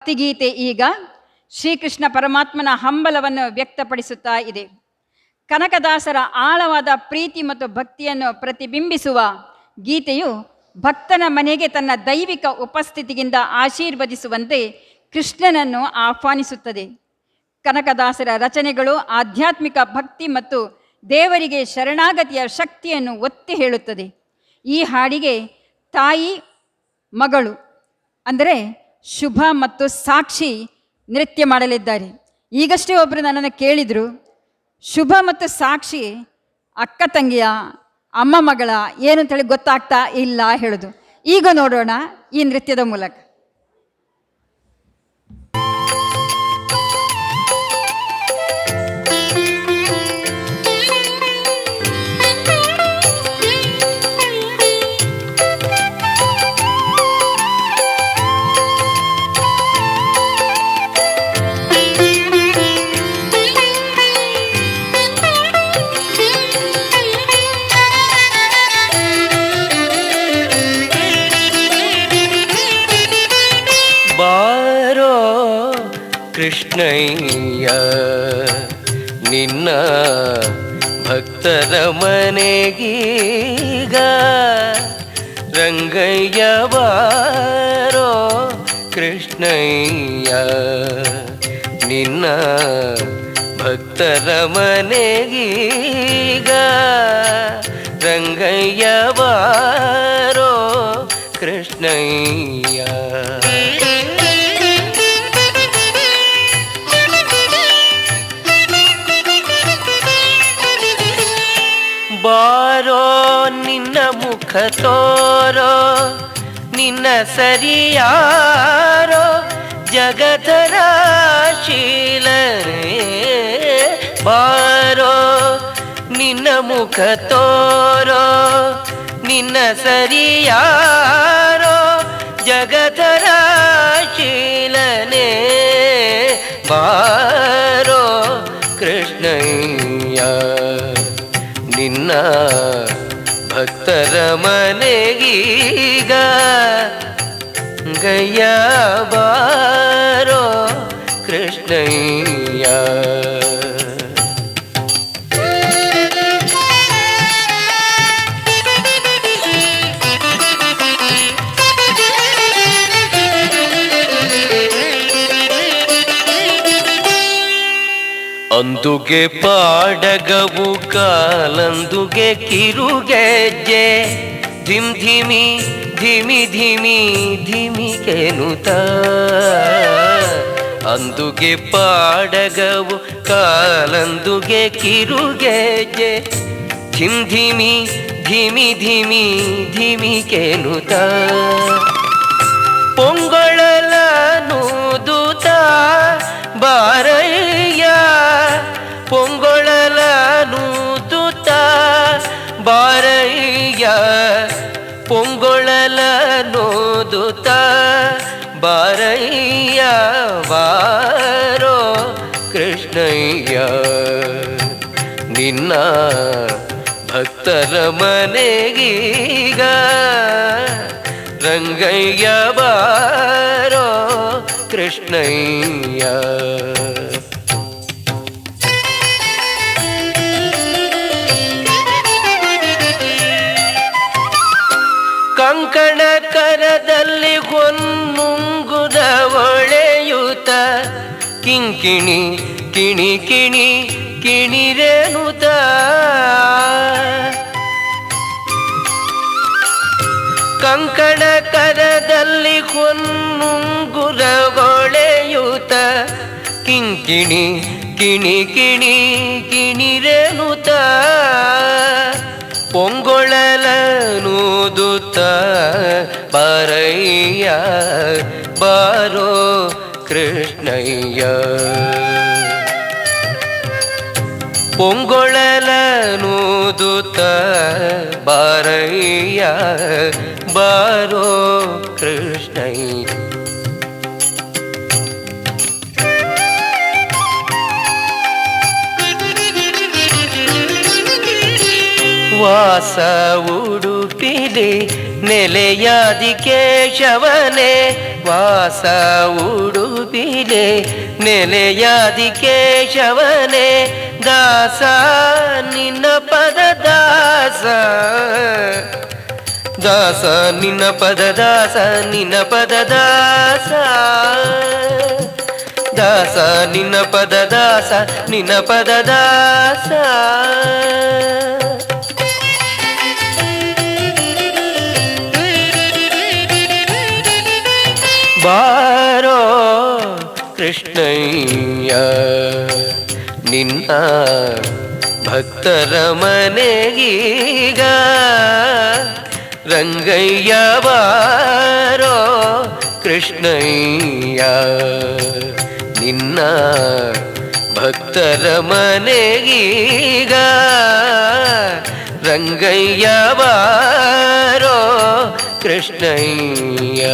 ಭಕ್ತಿಗೀತೆ ಈಗ ಶ್ರೀಕೃಷ್ಣ ಪರಮಾತ್ಮನ ಹಂಬಲವನ್ನು ವ್ಯಕ್ತಪಡಿಸುತ್ತಾ ಇದೆ. ಕನಕದಾಸರ ಆಳವಾದ ಪ್ರೀತಿ ಮತ್ತು ಭಕ್ತಿಯನ್ನು ಪ್ರತಿಬಿಂಬಿಸುವ ಗೀತೆಯು ಭಕ್ತನ ಮನೆಗೆ ತನ್ನ ದೈವಿಕ ಉಪಸ್ಥಿತಿಯಿಂದ ಆಶೀರ್ವದಿಸುವಂತೆ ಕೃಷ್ಣನನ್ನು ಆಹ್ವಾನಿಸುತ್ತದೆ. ಕನಕದಾಸರ ರಚನೆಗಳು ಆಧ್ಯಾತ್ಮಿಕ ಭಕ್ತಿ ಮತ್ತು ದೇವರಿಗೆ ಶರಣಾಗತಿಯ ಶಕ್ತಿಯನ್ನು ಒತ್ತಿ ಹೇಳುತ್ತದೆ. ಈ ಹಾಡಿಗೆ ತಾಯಿ ಮಗಳು ಅಂದರೆ ಶುಭ ಮತ್ತು ಸಾಕ್ಷಿ ನೃತ್ಯ ಮಾಡಲಿದ್ದಾರೆ. ಈಗಷ್ಟೇ ಒಬ್ಬರು ನನ್ನನ್ನು ಕೇಳಿದರು, ಶುಭ ಮತ್ತು ಸಾಕ್ಷಿ ಅಕ್ಕ ತಂಗಿಯ, ಅಮ್ಮ ಮಗಳ, ಏನು ಅಂತೇಳಿ ಗೊತ್ತಾಗ್ತಾ ಇಲ್ಲ, ಹೇಳೋದು. ಈಗ ನೋಡೋಣ ಈ ನೃತ್ಯದ ಮೂಲಕ. ಕೃಷ್ಣಯ್ಯ ನಿನ್ನ ಭಕ್ತರ ಮನೆಗೀಗ ರಂಗಯ್ಯ ಬಾರೋ ಕೃಷ್ಣಯ್ಯ ನಿನ್ನ ಭಕ್ತರ ಮನೆಗೀಗ ರಂಗಯ್ಯ ಬಾರೋ ಕೃಷ್ಣಯ್ಯ. ಮುಖ ತೋರೋ, ನಿನ್ನ ಸರಿಯಾರೋ ಜಗತರ ಶೀಲರೇ ಬಾರೋ, ನಿನ್ನ ಮುಖ ತೋರೋ, ನಿನ್ನ ಸರಿಯಾರೋ ಜಗತರ ಶೀಲನೇ ಬಾರೋ. ಮನೆಗೀಗ ಗಯ್ಯ ಬಾರೋ ಅಂದುಗೆ ಪಾಡಗವು ಕಾಲಂದುಗೆ ಕಿರುಗೆಜ್ಜೆ. ಧಿಮ್ ಧಿಮಿ ಧಿಮಿ ಧಿಮಿ ಧಿಮಿ ಕೆನುತ ಅಂದುಗೆ ಪಾಡಗವು ಕಾಲಂದುಗೆ ಕಿರುಗೆಜ್ಜೆ. ಧಿಮ್ ಧಿಮಿ ಧಿಮಿ ಧಿಮಿ ಧಿಮಿ ಕೆನುತ ಪೊಂಗೊಳಲನು ದೂತ ಬಾರಯ್ಯ ಬಾರೋ ಕೃಷ್ಣಯ್ಯ. ನಿನ್ನ ಭಕ್ತರ ಮನೆಗೀಗ ರಂಗಯ್ಯ ಬಾರೋ ಕೃಷ್ಣಯ್ಯ. ಕಿಂಕಿಣಿ, ಕಿಣಿ ಕಿಣಿ ಕಿಣಿರೇನುತ ಕಂಕಣ ಕರದಲ್ಲಿ ಹೊನ್ನುಂಗುರ ಒಳೆಯುತ ಕಿಂಕಿಣಿ, ಕಿಣಿ ಕಿಣಿ ಕಿಣಿರೇನುತ ಪೊಂಗೊಳಲನೂದುತ್ತ ಬಾರಯ್ಯ, ಬಾರೋ ಕೃಷ್ಣಯ್ಯ ಪೊಂಗೊಳಲನೂದುತ್ತ ಬಾರಯ್ಯ ಬಾರೋ ಕೃಷ್ಣಯ್ಯ ವಾಸ ಉಡುಪಿಲಿ ನೆಲೆಯಾದಿ ಕೇಶವನೇ, ವಾಸ ಉಡುಪಿಲೆ. ನೆಲೆಯಾದಿ ಕೇಶವನೇ, ದಾಸ ನಿನ್ನ ಪದ ದಾಸ. ದಾಸ ನಿನ್ನ ಪದ ದಾಸ, ನಿನ್ನ ಪದ ದಾಸ. ದಾಸ ನಿನ್ನ ಪದ ದಾಸ, ನಿನ್ನ ಪದ ದಾಸ. ಕೃಷ್ಣಯ್ಯ ನಿನ್ನ ಭಕ್ತರ ಮನೆಗೀಗ ರಂಗಯ್ಯ ಬಾರೋ ಕೃಷ್ಣಯ್ಯ ನಿನ್ನ ಭಕ್ತರ ಮನೆಗೀಗ ರಂಗಯ್ಯ ಬಾರೋ ಕೃಷ್ಣಯ್ಯ.